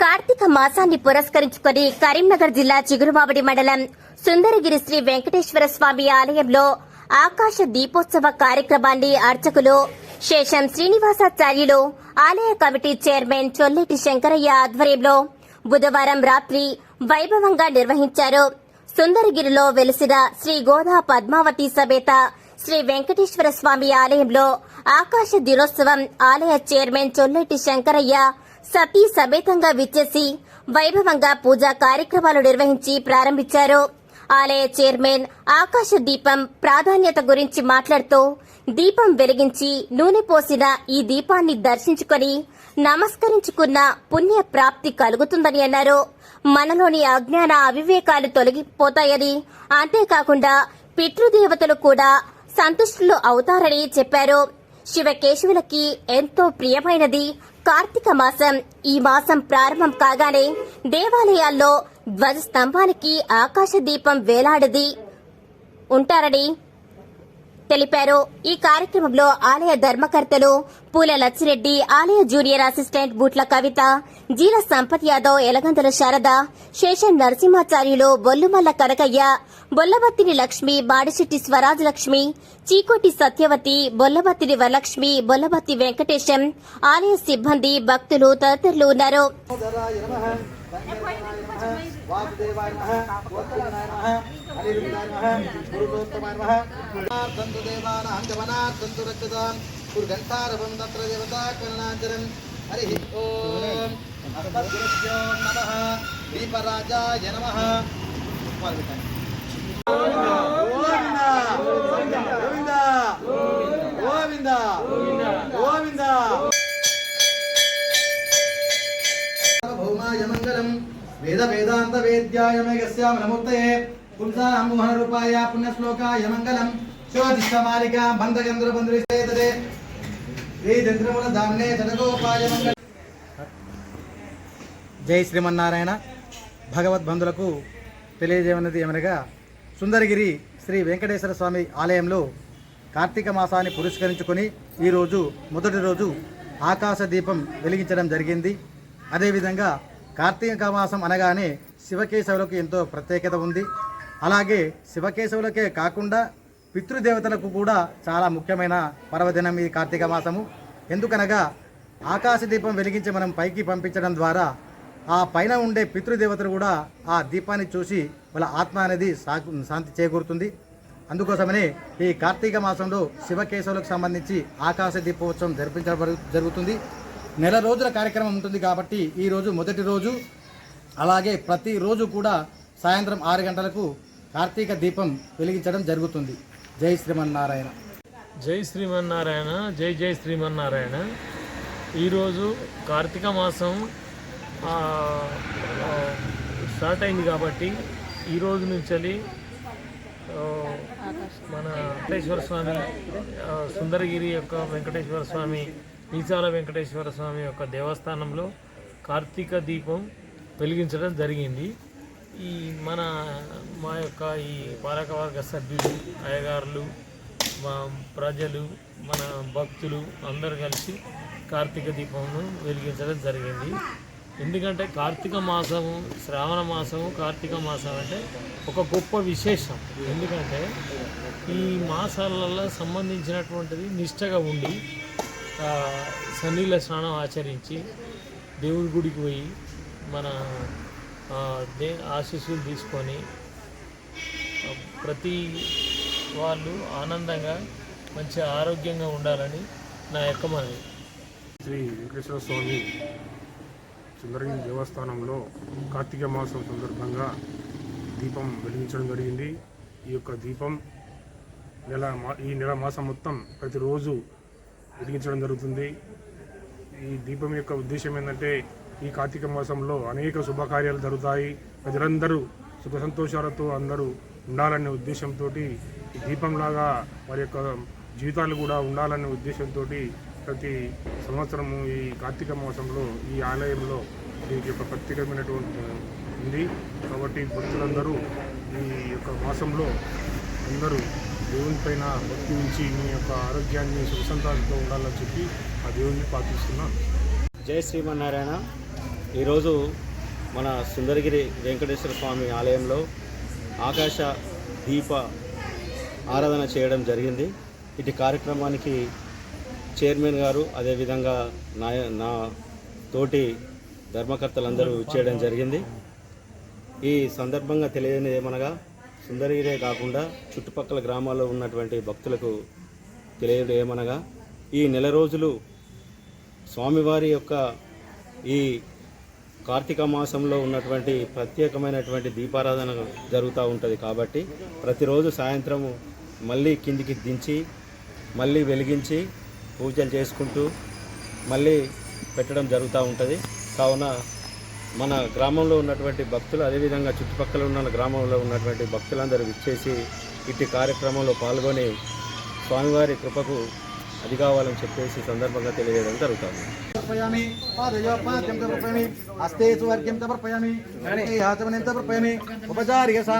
కార్తీక మాసాన్ని పురస్కరించుకొని కరీంనగర్ జిల్లా చిగురుమామిడి మండలం సుందరగిరి శ్రీ వెంకటేశ్వర స్వామి ఆలయంలో ఆకాశ దీపోత్సవ కార్యక్రమాన్ని అర్చకులు శేషం శ్రీనివాసాచార్యులు ఆలయ కమిటీ చైర్మన్ చొల్లేటి శంకరయ్య ఆధ్వర్యంలో బుధవారం రాత్రి వైభవంగా నిర్వహించారు. సుందరగిరిలో వెలిసిన శ్రీ గోదా పద్మావతి సమేత శ్రీ వెంకటేశ్వర స్వామి ఆలయంలో ఆకాశ దినోత్సవం ఆలయ చైర్మన్ చొల్లేటి శంకరయ్య సతీ సమేతంగా విచ్చేసి వైభవంగా పూజా కార్యక్రమాలు నిర్వహించి ప్రారంభించారు. ఆలయ చైర్మన్ ఆకాశ దీపం ప్రాధాన్యత గురించి మాట్లాడుతూ దీపం వెలిగించి నూనె పోసిన ఈ దీపాన్ని దర్శించుకొని నమస్కరించుకున్న పుణ్య ప్రాప్తి కలుగుతుందని అన్నారు. మనలోని అజ్ఞాన అవివేకాలు తొలగిపోతాయని అంతేకాకుండా పితృదేవతలు కూడా సంతుష్టులు అవుతారని చెప్పారు. శివకేశవులకి ఎంతో ప్రియమైనది కార్తీక మాసం ఈ మాసం ప్రారంభం కాగానే దేవాలయాల్లో ధ్వజ స్తంభానికి ఆకాశ దీపం వేలాడది ఉంటారని తెలిపారు. ఈ కార్యక్రమంలో ఆలయ ధర్మకర్తలు పూల లచ్చిరెడ్డి ఆలయ జూనియర్ అసిస్టెంట్ బూట్ల కవిత జీల సంపత్ యాదవ్ ఎలగందల శారద శేషన్ నరసింహాచార్యులు బొల్లుమల్ల కనకయ్య బొల్లబత్తిని లక్ష్మి బాడిశెట్టి స్వరాజ్ లక్ష్మి చీకోటి సత్యవతి బొల్లబత్తిని వరలక్ష్మి బొల్లబత్తి వెంకటేశం ఆలయ సిబ్బంది భక్తులు తదితరులు ఉన్నారు. వాసుదేవాయ కుర్గంటారవం తత్ర దేవతా కరుణాచరం హరి ఓం అస్మద్గురుభ్యో నమః దీపరాజాయ నమః గోవింద గోవింద గోవింద భౌమాయ మంగళం వేద వేదాంత వేద్యాయ మేఘస్యామ నమూర్తయే మోహన రూపాయ పుణ్యశ్లోకాయ మంగళం దామ్నే జనగోపాయ మంగళం జై శ్రీమన్నారాయణ. భగవద్బంధులకు తెలియజేయనది ఏమనగా సుందరగిరి శ్రీ వెంకటేశ్వర స్వామి ఆలయంలో కార్తీక మాసాన్ని పురస్కరించుకొని ఈరోజు మొదటి రోజు ఆకాశ దీపం వెలిగించడం జరిగింది. అదేవిధంగా కార్తీక మాసం అనగానే శివకేశవులకు ఎంతో ప్రత్యేకత ఉంది. అలాగే శివకేశవులకే కాకుండా పితృదేవతలకు కూడా చాలా ముఖ్యమైన పర్వదినం ఈ కార్తీక మాసము. ఎందుకనగా ఆకాశ దీపం వెలిగించి మనం పైకి పంపించడం ద్వారా ఆ పైన ఉండే పితృదేవతలు కూడా ఆ దీపాన్ని చూసి వాళ్ళ ఆత్మ అనేది శాంతి చేకూరుతుంది. అందుకోసమనే ఈ కార్తీక మాసంలో శివకేశవులకు సంబంధించి ఆకాశ దీపోత్సవం జరిపించబడు జరుగుతుంది. నెల రోజుల కార్యక్రమం ఉంటుంది కాబట్టి ఈ రోజు మొదటి రోజు. అలాగే ప్రతిరోజు కూడా సాయంత్రం ఆరు గంటలకు కార్తీక దీపం వెలిగించడం జరుగుతుంది. జై శ్రీమన్నారాయణ. జై శ్రీమన్నారాయణ జై జై శ్రీమన్నారాయణ. ఈరోజు కార్తీక మాసం స్టార్ట్ అయింది కాబట్టి ఈ రోజు నుంచి మన వెంకటేశ్వర స్వామి సుందరగిరి యొక్క వెంకటేశ్వర స్వామి మీసాల వెంకటేశ్వర స్వామి యొక్క దేవస్థానంలో కార్తీక దీపం వెలిగించడం జరిగింది. ఈ మన మా యొక్క ఈ పాలకవర్గ సభ్యులు అయ్యగారులు మా ప్రజలు మన భక్తులు అందరు కలిసి కార్తీక దీపంను వెలిగించడం జరిగింది. ఎందుకంటే కార్తీక మాసము శ్రావణ మాసము కార్తీక మాసం అంటే ఒక గొప్ప విశేషం. ఎందుకంటే ఈ మాసాలలో సంబంధించినటువంటిది నిష్టగా ఉండి ఆ, సన్నీళ్ళ స్నానం ఆచరించి దేవుడి గుడికి పోయి మన దే ఆశీస్సులు తీసుకొని ప్రతి వాళ్ళు ఆనందంగా మంచి ఆరోగ్యంగా ఉండాలని నా యొక్క మనవి. శ్రీ వెంకటేశ్వర స్వామి చంద్రగిరి దేవస్థానంలో కార్తీక మాసం సందర్భంగా దీపం వెలిగించడం జరిగింది. ఈ యొక్క దీపం నెల ఈ నెల మాసం మొత్తం ప్రతిరోజు వెలిగించడం జరుగుతుంది. ఈ దీపం యొక్క ఉద్దేశం ఏంటంటే ఈ కార్తీక మాసంలో అనేక శుభకార్యాలు జరుగుతాయి. ప్రజలందరూ సుఖ సంతోషాలతో అందరూ ఉండాలనే ఉద్దేశంతో ఈ దీపంలాగా వారి యొక్క జీవితాలు కూడా ఉండాలనే ఉద్దేశంతో ప్రతి సంవత్సరము ఈ కార్తీక మాసంలో ఈ ఆలయంలో దీనికి ఒక ప్రత్యేకమైనటువంటి ఉంది. కాబట్టి భక్తులందరూ ఈ యొక్క మాసంలో అందరూ దేవుని పైన భక్తి ఉంచి మీ యొక్క ఆరోగ్యాన్ని సుఖసంతాలతో ఉండాలని చెప్పి ఆ దేవుని ప్రార్థిస్తున్నాను జై శ్రీమన్నారాయణ. ఈరోజు మన సుందరగిరి వెంకటేశ్వర స్వామి ఆలయంలో ఆకాశ దీప ఆరాధన చేయడం జరిగింది. ఇటు కార్యక్రమానికి చైర్మన్ గారు అదేవిధంగా నా నా తోటి ధర్మకర్తలందరూ చేయడం జరిగింది. ఈ సందర్భంగా తెలియని ఏమనగా సుందరగిరే కాకుండా చుట్టుపక్కల గ్రామాల్లో ఉన్నటువంటి భక్తులకు తెలియదు ఏమనగా ఈ నెల రోజులు స్వామివారి యొక్క ఈ కార్తీక మాసంలో ఉన్నటువంటి ప్రత్యేకమైనటువంటి దీపారాధన జరుగుతూ ఉంటుంది కాబట్టి ప్రతిరోజు సాయంత్రము మళ్ళీ కిందికి దించి మళ్ళీ వెలిగించి పూజలు చేసుకుంటూ మళ్ళీ పెట్టడం జరుగుతూ ఉంటుంది. కావున మన గ్రామంలో ఉన్నటువంటి భక్తులు అదేవిధంగా చుట్టుపక్కల ఉన్న గ్రామంలో ఉన్నటువంటి భక్తులందరూ విచ్చేసి ఇట్టి కార్యక్రమంలో పాల్గొని స్వామివారి కృపకు అది కావాలని చెప్పేసి సందర్భంగా తెలియజేయడం జరుగుతుంది పాదయోపాద్యం సమర్పయామి హస్తే సువర్గ్యం సమర్పయామి హస్తమనిం సమర్పయామి ఉపచారిక స్నానం